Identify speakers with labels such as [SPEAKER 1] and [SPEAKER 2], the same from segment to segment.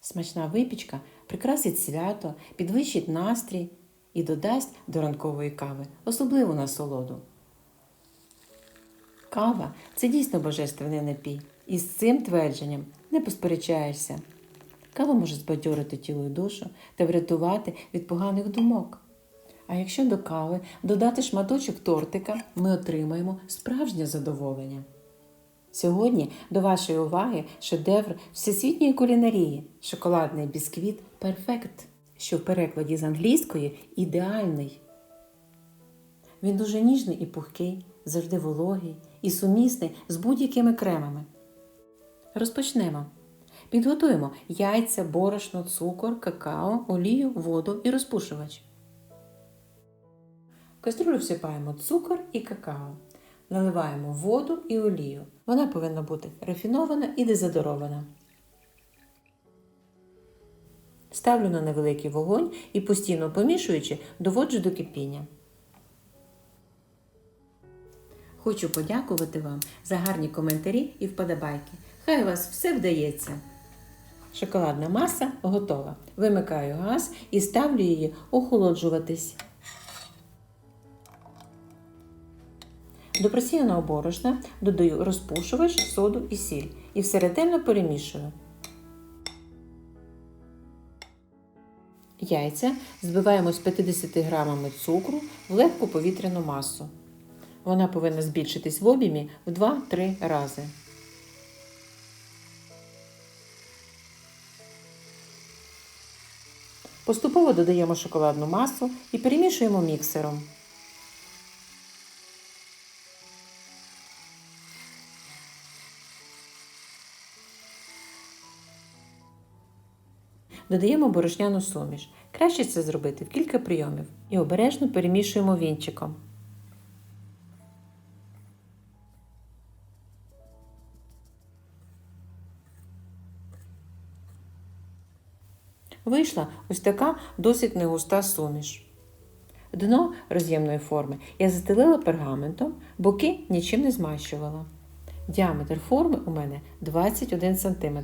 [SPEAKER 1] Смачна випічка прикрасить свято, підвищить настрій і додасть до ранкової кави особливу насолоду. Кава це дійсно божественний напій, і з цим твердженням не посперечаєшся. Кава може збадьорити тіло і душу та врятувати від поганих думок. А якщо до кави додати шматочок тортика, ми отримаємо справжнє задоволення. Сьогодні до вашої уваги шедевр всесвітньої кулінарії шоколадний бісквіт Перфект, що в перекладі з англійської ідеальний. Він дуже ніжний і пухкий, завжди вологий і сумісний з будь-якими кремами. Розпочнемо. Підготуємо яйця, борошно, цукор, какао, олію, воду і розпушувач. В каструлю всипаємо цукор і какао. Наливаємо воду і олію. Вона повинна бути рафінована і дезодорована. Ставлю на невеликий вогонь і постійно помішуючи, доводжу до кипіння. Хочу подякувати вам за гарні коментарі і вподобайки. Хай у вас все вдається. Шоколадна маса готова. Вимикаю газ і ставлю її охолоджуватись. До просіяного борошна додаю розпушувач, соду і сіль і все ретельно перемішую. Яйця збиваємо з 50 грамами цукру в легку повітряну масу. Вона повинна збільшитись в об'ємі в 2-3 рази. Поступово додаємо шоколадну масу і перемішуємо міксером. Додаємо борошняну суміш. Краще це зробити в кілька прийомів і обережно перемішуємо вінчиком. Вийшла ось така досить негуста суміш. Дно роз'ємної форми я застелила пергаментом, боки нічим не змащувала. Діаметр форми у мене 21 см.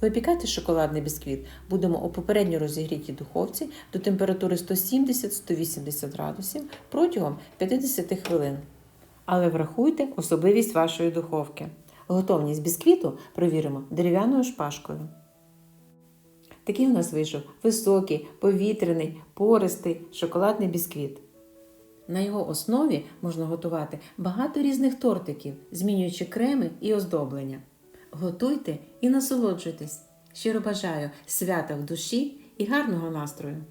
[SPEAKER 1] Випікати шоколадний бісквіт будемо у попередньо розігрітій духовці до температури 170-180 градусів протягом 50 хвилин. Але врахуйте особливість вашої духовки. Готовність бісквіту провіримо дерев'яною шпажкою. Такий у нас вийшов високий, повітряний, пористий шоколадний бісквіт. На його основі можна готувати багато різних тортиків, змінюючи креми і оздоблення. Готуйте і насолоджуйтесь. Щиро бажаю свята в душі і гарного настрою!